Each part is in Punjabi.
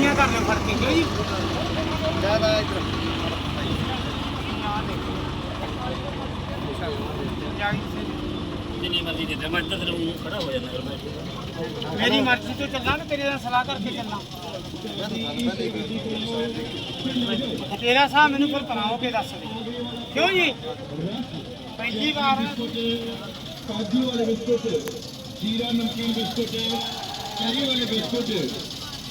ਇਕੱਠੀਆਂ ਕਰ ਲਿਓ ਫੜ ਕੇ ਕਿਉਂ ਜੀ? ਜਾ ਬਾ ਇੱਧਰ। ਜਿੰਨੀ ਮਰਜ਼ੀ ਦੇ ਦੇ ਮੈਂ ਤਾਂ ਤੇਰੇ ਮੂੰਹ ਖੜਾ ਹੋ ਜਾਂਦਾ ਫਿਰ ਮੈਂ। ਮੇਰੀ ਮਰਜ਼ੀ ਤੋਂ ਚੱਲਾਂ ਨਾ ਤੇਰੇ ਨਾਲ ਸਲਾਹ ਕਰਕੇ ਚੱਲਾਂ। ਤੇਰਾ ਸਾਹ ਮੈਨੂੰ ਫਿਰ ਬਣਾਓ ਕੇ ਦੱਸ ਦੇ। ਕਿਉਂ ਜੀ? ਪਹਿਲੀ ਵਾਰ ਕਾਜੂ ਵਾਲੇ ਬਿਸਕੁਟ ਜੀਰਾ ਨਮਕੀਨ ਬਿਸਕੁਟ ਚੈਰੀ ਵਾਲੇ ਬਿਸਕੁਟ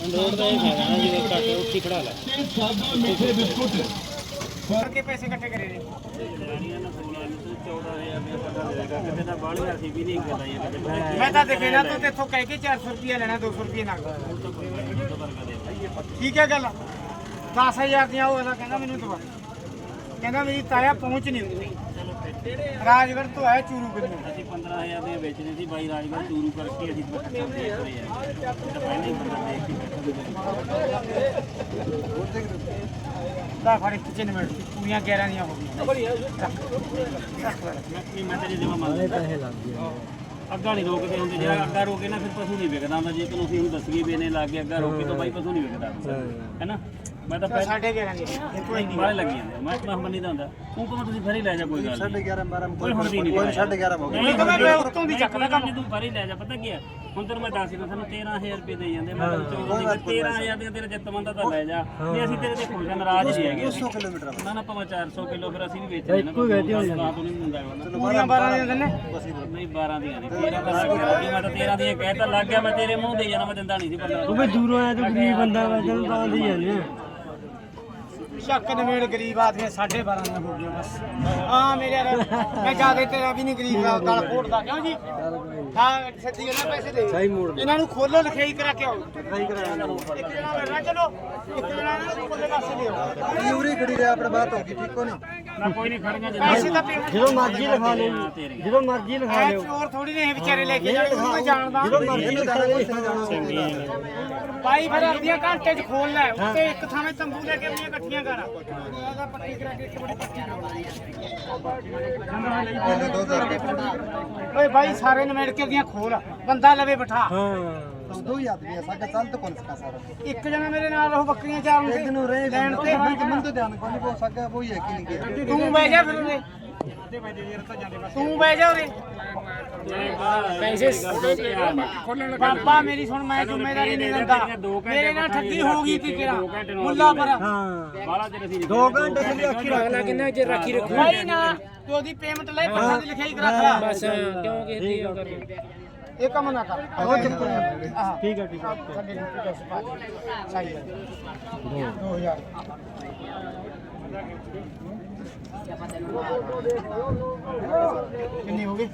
ਰੋਡ ਦਾ ਇਹ ਹੈਗਾ ਨਾ ਜਿਵੇਂ ਕੱਟ ਉੱਥੇ ਖੜਾ ਲੈ। ਤੇ ਸਾਦਾ ਮਿੱਠੇ ਬਿਸਕੁਟ। ਕਰਕੇ ਪੈਸੇ ਇਕੱਠੇ ਕਰੇ ਨੇ? ਲੈਣੀਆਂ ਨਾ ਫੋਨ ਆਲੀ ਤੂੰ 14000 ਰੁਪਏ ਪਤਾ ਦੇਗਾ ਕਿਤੇ ਨਾ ਬਾਹਲੀਆਂ ਸੀ ਵੀ ਨਹੀਂ ਗੱਲਾਂ ਇਹ ਕਿਤੇ ਮੈਂ ਤਾਂ ਦੇਖੇ ਨਾ ਤੂੰ ਤੇਥੋਂ ਕਹਿ ਕੇ 400 ਰੁਪਏ ਲੈਣਾ 200 ਰੁਪਏ ਨਗਦ ਠੀਕ ਹੈ ਗੱਲ। 10000 ਦੀਆਂ ਉਹ ਕਹਿੰਦਾ ਮੈਨੂੰ ਦਵਾ। ਕਹਿੰਦਾ ਮੇਰੀ ਤਾਇਆ ਪਹੁੰਚ ਨਹੀਂ ਹੁੰਦੀ। ਰਾਜਗੜ੍ਹ ਤੋਂ ਆਇਆ ਚੂਰੂ ਬੰਨੂ ਅਸੀਂ 15000 ਦੇ ਵੇਚਦੇ ਸੀ ਬਾਈ ਰਾਜਗੜ੍ਹ ਚੂਰੂ ਕਰਕੇ ਅਸੀਂ ਬੱਟ ਕਰਦੇ ਕਰੇ ਆ ਤਾਂ ਪਹਿਲਾਂ ਹੀ ਬੰਦਾ ਦੇਖ ਕੇ ਦਾ ਫੜ ਇੱਕ ਚਿੰਨ ਮਿੰਟ ਪੂਰੀਆਂ 11 ਦੀਆਂ ਹੋ ਗਈਆਂ। ਮੈਂ ਮੈਂ ਤੇਰੇ ਜਿਵੇਂ ਮੰਨ ਪੈਸੇ ਲੱਗ ਗਏ। ਅੱਗਾ ਨਹੀਂ ਰੋਕਦੇ ਹੁੰਦੇ ਜੇ ਅੱਗਾ ਰੋਕੇ ਨਾ ਫਿਰ ਪਸ਼ੂ ਨਹੀਂ ਵਿਕਦਾ ਹੁੰਦਾ। ਜੇ ਤੈਨੂੰ ਅਸੀਂ ਹੁਣ ਦੱਸੀਏ ਵੀ ਇਹਨੇ ਲੱਗ ਗਿਆ ਅੱਗਾ ਰੋਕੇ ਤਾਂ ਬਾਈ ਪਸ਼ੂ ਨਹੀਂ ਵਿਕਦਾ। ਹੈਨਾ? ਮੈਂ ਤਾਂ ਸਾਡੇ 11 ਦੀਆਂ ਇਹ ਕੋਈ ਨਹੀਂ ਬਾਹਲੇ ਲੱਗੀ ਜਾਂਦੇ ਮੈਂ ਮੈਂ ਮੰਨੀ ਦਾ ਹੁੰਦਾ। ਉਹ ਕਹਾਂ ਤੁਸੀਂ ਫਿਰ ਹੀ ਲੈ ਜਾ ਕੋਈ ਗੱਲ ਨਹੀਂ। 11 12 ਕੋਈ ਹੁਣ ਦੀ ਨਹੀਂ ਕੋਈ 11:30 ਹੋ ਨਹੀਂ ਤਾਂ ਮੈਂ- ਮੈਂ ਉੱਤੋਂ ਦੀ ਚੱਕਦਾ ਕੰਮ। ਤੂੰ ਪਰ ਹੀ ਲੈ ਜਾ। ਪਤਾ ਕੀ ਹੈ ਹੁਣ ਤੈਨੂੰ ਮੈਂ ਦੱਸ ਦਿੰਦਾ ਸਾਨੂੰ 13000 ਰੁਪਏ ਦੇ ਜਾਂਦੇ। ਮੈਂ ਤੈਨੂੰ 14 ਦੀ 13000 ਦੀਆਂ ਤੇਰੇ ਜਿੱਤ ਮੰਦਾ ਤਾਂ ਲੈ ਜਾ। ਨਹੀਂ ਅਸੀਂ ਤੇਰੇ ਤੇ ਖੁਸ਼ ਆ ਨਾਰਾਜ਼ ਨਹੀਂ ਹੈਗੇ 200 ਕਿਲੋਮੀਟਰ ਨਾ ਨਾ ਭਾਵੇਂ 400 ਕਿਲੋ ਫਿਰ ਅਸੀਂ ਵੀ ਵੇਚ ਲੈਣਾ ਕੋਈ ਵੇਚ ਹੋ ਜਾਂਦਾ। ਤੂੰ ਨਹੀਂ ਹੁੰਦਾ ਹੈਗਾ ਨਾ। ਪੂਰੀਆਂ 12 ਦੀਆਂ ਦਿੰਨੇ ਨਹੀਂ 12 ਦੀਆਂ ਨਹੀਂ 13 ਤਾਂ ਲੱਗ ਗਿਆ ਜੇ ਮੈਂ ਤਾਂ 13 ਦੀਆਂ ਕਹਿ ਤਾਂ ਲੱਗ ਗਿਆ ਮੈਂ ਤੇਰੇ ਮੂੰਹ ਦੇ ਜਾਣਾ ਮੈਂ ਦਿੰਦਾ ਨਹੀਂ ਸੀ 15 ਉਹ ਵੀ ਦੂਰੋਂ ਆਇਆ ਤੂੰ ਗਰੀਬ ਬੰਦਾ ਵਾ ਤੈਨੂੰ ਤਾਂ ਆਂਦੀ ਜਾਂਦੇ ਆ ਸ਼ੱਕ ਨਵੇੜ ਗਰੀਬ ਆਦਮੀ ਸਾਢੇ 12 ਦੀਆਂ ਹੋ ਗਈਆਂ ਬਸ। ਹਾਂ ਮੇਰੇ ਮੈਂ ਜ਼ਿਆਦਾ ਤੇਰਾ ਵੀ ਨਹੀਂ ਗਰੀਬ ਦਾ ਗਲ ਫੋੜਦਾ ਕਿਉਂ ਜੀ? ਹਾਂ ਸੱਚੀ ਹੈ, ਪੈਸੇ ਦੇ। ਸਹੀ ਮੋੜ ਇਹਨਾਂ ਨੂੰ ਖੋਲੋ ਲਿਖਾਈ ਕਰਾ ਕੇ ਆਓ। ਲਿਖਾਈ ਕਰਾ ਇੱਕ ਜਣਾ ਮੇਰਾ ਚਲੋ ਇੱਕ ਜਣਾ ਇਹਨਾਂ ਨੂੰ ਖੋਲੇ ਪਾਸੇ ਲਿਓ ਯੂਰੀ ਖੜੀ ਰਿਹਾ ਆਪਣੇ ਬਾਤ ਹੋ ਗਈ ਠੀਕ ਹੋ ਨਹੀਂ ਨਾ ਕੋਈ ਨਹੀਂ ਖੜੀਆਂ ਪੈਸੇ ਤਾਂ ਪੇਮੈਂਟ ਜਦੋਂ ਮਰਜ਼ੀ ਲਿਖਾ ਲਿਓ ਜਦੋਂ ਮਰਜ਼ੀ ਲਿਖਾ ਐ ਲਿਓ। ਚੋਰ ਥੋੜੀ ਨੇ ਇਹ ਵਿਚਾਰੇ ਲੈ ਕੇ ਜਾਣੇ ਉਹਨੂੰ ਮੈਂ ਜਾਣਦਾ। ਜਦੋਂ ਮਰਜ਼ੀ ਲਿਖਾ ਲਿਓ ਬਾਈ ਫਿਰ ਆਪਦੀਆਂ ਘੰਟੇ 'ਚ ਖੋਲ ਲੈ ਉੱਤੇ ਇੱਕ ਥਾਵੇਂ ਤੰਬੂ ਲੈ ਕੇ ਆਪਣੀਆਂ ਇਕੱਠੀਆਂ ਕਰ। ਇਹਦਾ ਪੱਟੀ ਕਰਾ ਕੇ ਇੱਕ ਬੜੀ ਪੱਟੀ ਦੋ ਹਜ਼ਾਰ ਓਏ ਬਾਈ ਸਾਰੇ ਨਵੇੜ ਕੇ ਦੀਆਂ ਖੋਲ ਬੰਦਾ ਲਵੇ ਬਿਠਾ। ਹਾਂ। ਦੋ ਹੀ ਆਦਮੀ ਹੈ ਸਾਡਾ ਸੰਤ ਕੋਲ ਸਕਾ ਸਾਰਾ। ਇੱਕ ਜਣਾ ਮੇਰੇ ਨਾਲ ਰਹੋ ਬੱਕਰੀਆਂ ਚਾਰਨ ਇੱਕ ਨੂੰ ਰਹੇ ਲੈਣ ਤੇ ਤੇ ਮਨ ਤੋਂ ਧਿਆਨ ਕੋਈ ਨਹੀਂ ਸਕਾ ਉਹ ਹੀ ਹੈ ਕਿ ਨਹੀਂ ਗਿਆ। ਤੂੰ ਬਹਿ ਜਾ ਫਿਰ ਉਰੇ ਤੂੰ ਬਹਿ ਜਾ ਉਰੇ ਬਾਬਾ ਮੇਰੀ ਸੁਣ ਮੈਂ ਜ਼ਿੰਮੇਵਾਰੀ ਨਹੀਂ ਲੈਂਦਾ ਮੇਰੇ ਨਾਲ ਠੱਗੀ ਹੋ ਗਈ ਤੀ ਕਿਰਾ ਮੁੱਲਾ ਪਰ ਹਾਂ। ਬਾਲਾ ਤੇਰੇ ਸੀ ਦੋ ਘੰਟੇ ਦੀ ਅੱਖੀ ਰੱਖ। ਲੈ ਕਿੰਨਾ ਚਿਰ ਰੱਖੀ ਰੱਖੂ ਭਾਈ ਨਾ ਤੂੰ ਉਹਦੀ ਪੇਮੈਂਟ ਲੈ ਪੈਸਾ ਦੀ ਲਿਖਾਈ ਕਰਾ। ਬਸ। ਕਿਉਂ ਕਿਸੇ ਉਹ ये कम ना कर वो चुप ठीक है ठीक है साढ़े रुपये दस पाँच चाहिए दो हजार कितनी होगी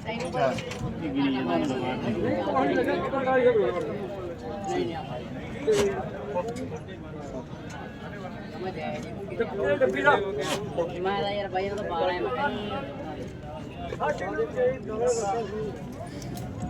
ਮੈਂ ਯਾਰ ਬਾਈ ਦਾ ਬਾਲ ਹੈ ਮੈਂ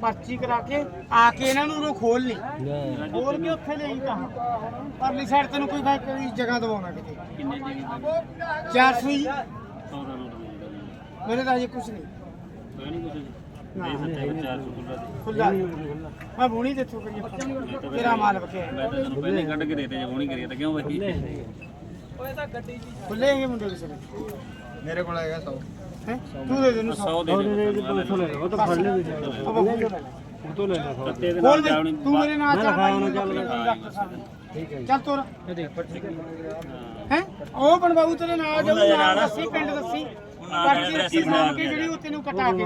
ਪਰਚੀ ਕਰਾ ਕੇ ਆ ਕੇ ਇਹਨਾਂ ਨੂੰ ਉਹ ਖੋਲ ਲਈ। ਖੋਲ ਕੇ ਉੱਥੇ ਲਈ ਕਹਾ ਪਰਲੀ ਸਾਈਡ ਤੈਨੂੰ ਕੋਈ ਬਾਈ ਕੋਈ ਜਗ੍ਹਾ ਦਵਾਉਣਾ ਕਿਤੇ। ਕਿੰਨੇ ਦੀ 400 ਹੀ 100 ਦਾ ਨੋਟ ਮੇਰੇ ਤਾਂ ਅਜੇ ਕੁਝ ਨਹੀਂ। ਕੋਈ ਨਹੀਂ 400 ਖੁੱਲਾ ਮੈਂ ਬੁਣੀ ਤੇ ਥੋੜੀ ਜਿਹੀ ਤੇਰਾ ਮਾਲ ਬਕੇ ਮੈਂ ਤਾਂ ਤੈਨੂੰ ਪਹਿਲੇ ਕੱਢ ਕੇ ਦੇਤੇ ਜੇ ਹੋਣੀ ਕਰੀ ਤਾਂ ਕਿਉਂ ਬਈ? ਖੁੱਲੇ ਹੈਗੇ ਮੁੰਡੇ ਕਿਸੇ ਮੇਰੇ ਕੋਲ ਹੈਗਾ 100 ਹੈ ਤੂੰ ਦੇ ਦੇ ਨੂੰ 100 ਦੇ ਦੇ ਦੋ ਸੌ ਲੈ ਲਓ, ਉਹ ਤਾਂ ਫੜ ਲੈ ਵੀ ਉਹ ਬੱਬੂ ਦੇ ਲੈ ਉਹ ਤੋਂ ਲੈ ਲੈ ਸੌ। ਤੱਤੇ ਦੇ ਖੋਲ ਨਾਲ ਦੇ ਜਾਵਣੀ ਤੂੰ ਮੇਰੇ ਨਾਲ ਚੱਲ ਹੈ ਚੱਲ ਤੋਰ। ਹੈ? ਉਹ ਬਣਵਾਉ ਤੇਰੇ ਨਾਲ ਜਾਊ ਨਾਲ ਦੱਸੀ ਪਿੰਡ ਦੱਸੀ। ਪਰਚੀ ਰੱਖੀ ਸਾਹ ਕੇ ਜਿਹੜੀ ਉਹ ਤੈਨੂੰ ਕਟਾ ਕੇ